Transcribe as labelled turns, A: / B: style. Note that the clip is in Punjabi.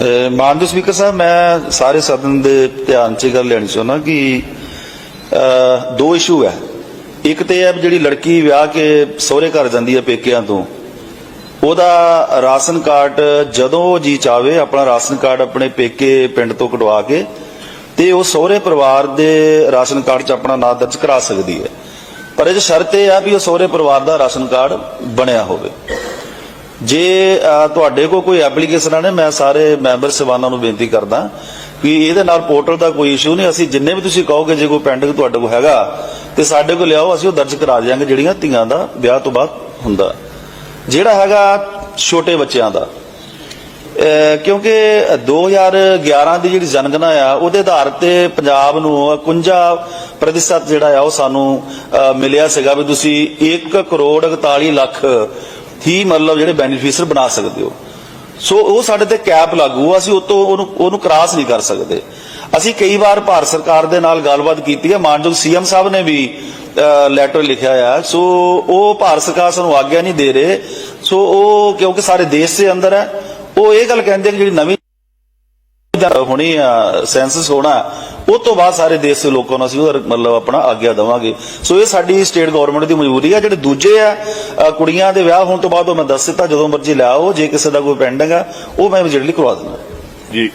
A: ਅਹ ਮਾਨਯੋਗ ਸਪੀਕਰ ਸਾਹਿਬ, ਮੈਂ ਸਾਰੇ ਸਦਨ ਦੇ ਧਿਆਨ 'ਚ ਗੱਲ ਲੈਣੀ ਚਾਹੁੰਦਾ ਕਿ ਦੋ ਇਸ਼ੂ ਹੈ। ਇੱਕ ਤੇ ਹੈ ਜਿਹੜੀ ਲੜਕੀ ਵਿਆਹ ਕੇ ਸਹੁਰੇ ਘਰ ਜਾਂਦੀ ਹੈ ਪੇਕਿਆਂ ਤੋਂ, ਉਹਦਾ ਰਾਸ਼ਨ ਕਾਰਡ ਜਦੋਂ ਉਹ ਜੀ ਚਾਵੇ ਆਪਣਾ ਰਾਸ਼ਨ ਕਾਰਡ ਆਪਣੇ ਪੇਕੇ ਪਿੰਡ ਤੋਂ ਕਢਵਾ ਕੇ ਤੇ ਉਹ ਸਹੁਰੇ ਪਰਿਵਾਰ ਦੇ ਰਾਸ਼ਨ ਕਾਰਡ 'ਚ ਆਪਣਾ ਨਾਂ ਦਰਜ ਕਰਾ ਸਕਦੀ ਹੈ। ਪਰ ਇਹ ਸ਼ਰਤ ਇਹ ਆ ਵੀ ਉਹ ਸਹੁਰੇ ਪਰਿਵਾਰ ਦਾ ਰਾਸ਼ਨ ਕਾਰਡ ਬਣਿਆ ਹੋਵੇ। ਜੇ ਤੁਹਾਡੇ ਕੋਲ ਕੋਈ ਐਪਲੀਕੇਸ਼ਨ ਨੇ, ਮੈਂ ਸਾਰੇ ਮੈਂਬਰ ਸਭਾਨਾਂ ਨੂੰ ਬੇਨਤੀ ਕਰਦਾ ਕਿ ਇਹਦੇ ਨਾਲ ਪੋਰਟਲ ਦਾ ਕੋਈ ਇਸ਼ੂ ਨਹੀਂ। ਅਸੀਂ ਜਿੰਨੇ ਵੀ ਤੁਸੀਂ ਕਹੋਗੇ, ਜੇ ਕੋਈ ਪੈਂਡਿੰਗ ਤੁਹਾਡੇ ਕੋਲ ਹੈਗਾ, ਤੇ ਸਾਡੇ ਕੋਲ ਲਿਆਓ, ਅਸੀਂ ਉਹ ਦਰਜ ਕਰਾ ਦਿਆਂਗੇ, ਜਿਹੜੀਆਂ ਧੀਆਂ ਦਾ ਵਿਆਹ ਤੋਂ ਬਾਅਦ ਹੁੰਦਾ। ਜਿਹੜਾ ਹੈਗਾ ਛੋਟੇ ਬੱਚਿਆਂ ਦਾ ਅਹ ਕਿਉਂਕਿ 2011 ਦੀ ਜਿਹੜੀ ਜਨਗਣਾ ਆ, ਉਹਦੇ ਆਧਾਰ ਤੇ ਪੰਜਾਬ ਨੂੰ 51% ਜਿਹੜਾ ਆ, ਉਹ ਸਾਨੂੰ ਮਿਲਿਆ ਸੀਗਾ ਵੀ ਤੁਸੀਂ 1 ਕਰੋੜ 41 ਲੱਖ ਹੀ ਮਤਲਬ ਜਿਹੜੇ ਬੈਨੀਫੀਸ਼ੀਅਰ ਬਣਾ ਸਕਦੇ ਹੋ। ਸੋ ਉਹ ਸਾਡੇ ਤੇ ਕੈਪ ਲਾਗੂ ਆ, ਅਸੀਂ ਉਤੋਂ ਉਹਨੂੰ ਉਹਨੂੰ ਕ੍ਰਾਸ ਨਹੀਂ ਕਰ ਸਕਦੇ। ਅਸੀਂ ਕਈ ਵਾਰ ਭਾਰਤ ਸਰਕਾਰ ਦੇ ਨਾਲ ਗੱਲਬਾਤ ਕੀਤੀ ਹੈ ਮਾਨਯੋਗ ਸੀਐਮ ਸਾਹਿਬ ਨੇ ਵੀ ਲੈਟਰ ਲਿਖਿਆ ਆ। ਸੋ ਉਹ ਭਾਰਤ ਸਰਕਾਰ ਸਾਨੂੰ ਆਗਿਆ ਨਹੀਂ ਦੇ ਰਹੇ। ਸੋ ਉਹ ਕਿਉਂਕਿ ਸਾਰੇ ਦੇਸ਼ ਦੇ ਅੰਦਰ ਹੈ ਉਹ ਇਹ ਗੱਲ ਕਹਿੰਦੇ ਕਿ ਜਿਹੜੀ ਨਵੀਂ ਹੋਣੀ ਆ ਸੈਂਸਸ ਹੋਣਾ ਉਹ ਤੋਂ ਬਾਅਦ ਸਾਰੇ ਦੇਸ਼ ਦੇ ਲੋਕਾਂ ਨੂੰ ਅਸੀਂ ਉਹਦਾ ਮਤਲਬ ਆਪਣਾ ਆਗਿਆ ਦੇਵਾਂਗੇ। ਸੋ ਇਹ ਸਾਡੀ ਸਟੇਟ ਗਵਰਨਮੈਂਟ ਦੀ ਮਜਬੂਰੀ ਆ ਜਿਹੜੇ ਦੂਜੇ ਆ ਕੁੜੀਆਂ ਦੇ ਵਿਆਹ ਹੋਣ ਤੋਂ ਬਾਅਦ ਉਹ ਮੈਂ ਦੱਸ ਦਿੱਤਾ ਜਦੋਂ ਮਰਜ਼ੀ ਲਿਆਓ ਜੇ ਕਿਸੇ ਦਾ ਕੋਈ ਪੈਂਡਿੰਗ ਆ ਉਹ ਮੈਂ ਇਮੀਡੀਏਟਲੀ ਕਰਵਾ ਦਿੰਦਾ।
B: ਜੀ।